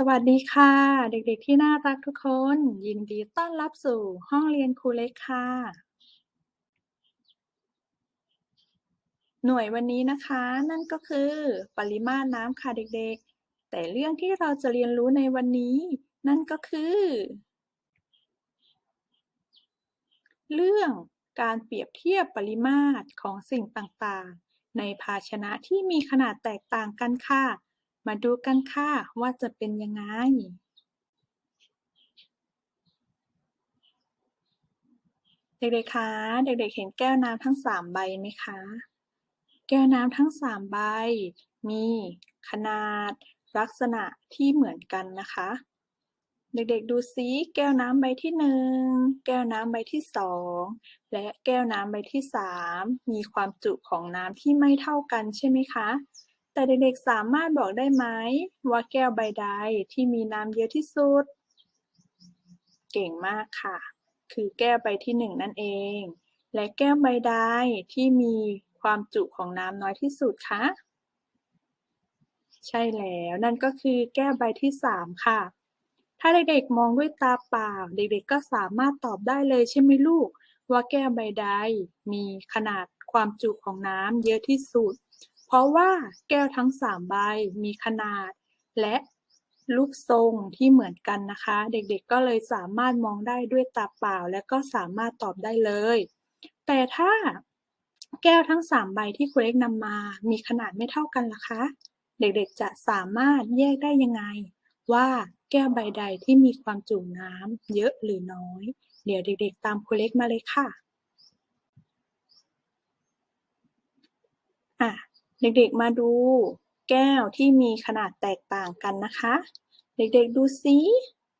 สวัสดีค่ะ เด็กๆที่น่ารักทุกคน ยินดีต้อนรับสู่ห้องเรียนครูเล็กค่ะ หน่วยวันนี้นะคะ นั่นก็คือปริมาตรน้ำค่ะเด็กๆ แต่เรื่องที่เราจะเรียนรู้ในวันนี้ นั่นก็คือ เรื่องการเปรียบเทียบปริมาตรของสิ่งต่างๆ ในภาชนะที่มีขนาดแตกต่างกันค่ะ มาดูกันค่ะว่าจะเป็นยังไงเด็กๆ คะ เด็กๆ เห็นแก้วน้ำทั้งสามใบไหมคะ แก้วน้ำทั้งสามใบ มีขนาดลักษณะที่เหมือนกันนะคะ เด็กๆ ดูซิแก้วน้ำใบที่หนึ่งแก้วน้ำใบที่สองและแก้วน้ำใบที่สามมีความจุของน้ำที่ไม่เท่ากันใช่ไหมคะ แต่เด็กๆสามารถบอกได้ไหมว่าแก้วใบใดที่มีน้ำเยอะที่สุด เก่งมากค่ะ คือแก้วใบที่หนึ่งนั่นเอง และแก้วใบใดที่มีความจุของน้ำน้อยที่สุดคะใช่แล้วนั่นก็คือแก้วใบที่สามค่ะ ถ้าเด็กๆมองด้วยตาเปล่า เด็กๆก็สามารถตอบได้เลยใช่ไหมลูก ว่าแก้วใบใดมีขนาดความจุของน้ำเยอะที่สุด เพราะว่าแก้วทั้งสามใบมีขนาด และรูปทรงที่เหมือนกันนะคะ เด็กๆก็เลยสามารถมองได้ด้วยตาเปล่า และก็สามารถตอบได้เลย แต่ถ้าแก้วทั้งสามใบที่ครูเล็กนำมา มีขนาดไม่เท่ากันล่ะคะ เด็กๆจะสามารถแยกได้ยังไง ว่าแก้วใบใดที่มีความจุน้ำเยอะหรือน้อย เดี๋ยวเด็กๆ ตามครูเล็กมาเลยค่ะ อะ เด็กๆมาดูแก้วที่มีขนาดแตกต่างกันนะคะ เด็กๆดูซิ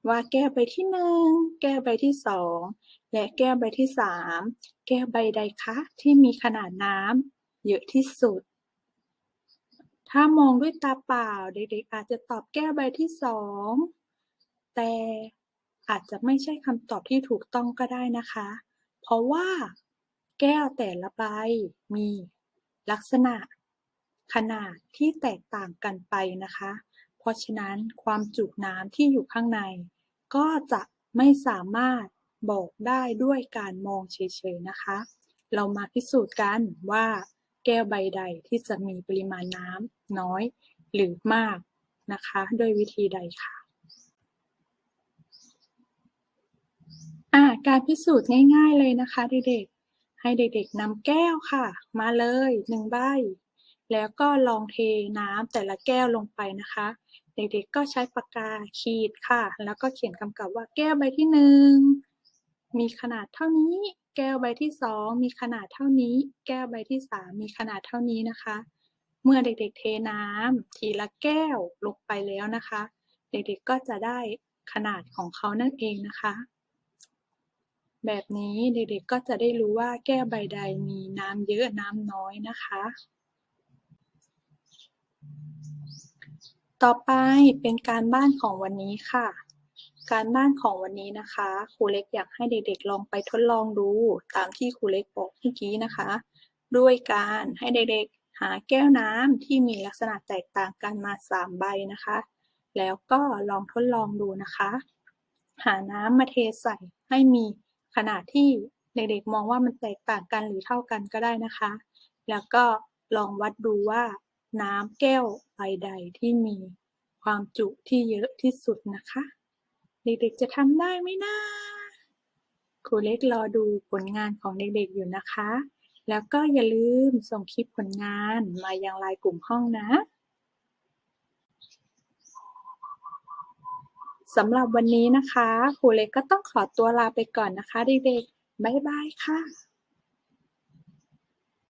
ว่าแก้วใบที่หนึ่งแก้วใบที่สองและแก้วใบที่สามแก้วใบใดคะที่มีขนาดน้ำเยอะที่สุด ถ้ามองด้วยตาเปล่า เด็กๆอาจจะตอบแก้วใบที่สองแต่อาจจะไม่ใช่คำตอบที่ถูกต้องก็ได้นะคะ เพราะว่า แก้วแต่ละใบมีลักษณะ ขนาดที่แตกต่างกันไปนะคะ เพราะฉะนั้นความจุน้ำที่อยู่ข้างใน ก็จะไม่สามารถบอกได้ด้วยการมองเฉยๆนะคะ เรามาพิสูจน์กันว่า แก้วใบใดที่จะมีปริมาณน้ำน้อยหรือมากนะคะ ด้วยวิธีใดค่ะอ่าการพิสูจน์ง่ายๆเลยนะคะเด็กๆ ให้เด็กๆนำแก้วค่ะ มาเลยหนึ่งใบ แล้วก็ลองเทน้ำแต่ละแก้วลงไปนะคะ เด็กๆก็ใช้ปากกาขีดค่ะ แล้วก็เขียนกำกับว่าแก้วใบที่หนึ่งมีขนาดเท่านี้ แก้วใบที่สองมีขนาดเท่านี้ แก้วใบที่สามมีขนาดเท่านี้นะคะ เมื่อเด็กๆเทน้ำทีละแก้วลงไปแล้วนะคะ เด็กๆก็จะได้ขนาดของเขานั่นเองนะคะ แบบนี้เด็กๆก็จะได้รู้ว่าแก้วใบใดมีน้ำเยอะน้ำน้อยนะคะ ต่อไปเป็นการบ้านของวันนี้ค่ะ การบ้านของวันนี้นะคะ ครูเล็กอยากให้เด็กๆ ลองไปทดลองดู ตามที่ครูเล็กบอกเมื่อกี้นะคะ ด้วยการให้เด็กๆ หาแก้วน้ำที่มีลักษณะแตกต่างกันมาสามใบนะคะ แล้วก็ลองทดลองดูนะคะ หาน้ำมาเทใส่ให้มีขนาดที่เด็กๆ มองว่ามันแตกต่างกันหรือเท่ากันก็ได้นะคะ แล้วก็ลองวัดดูว่า น้ำแก้วใบใดที่มีความจุที่เยอะที่สุดนะคะ เด็กๆจะทำได้ไหมนะครูเล็กรอดูผลงานของเด็กๆอยู่นะคะ แล้วก็อย่าลืมส่งคลิปผลงานมายังไลน์กลุ่มห้องนะสำหรับวันนี้นะคะครูเล็กก็ต้องขอตัวลาไปก่อนนะคะเด็กๆ บ๊ายบายค่ะ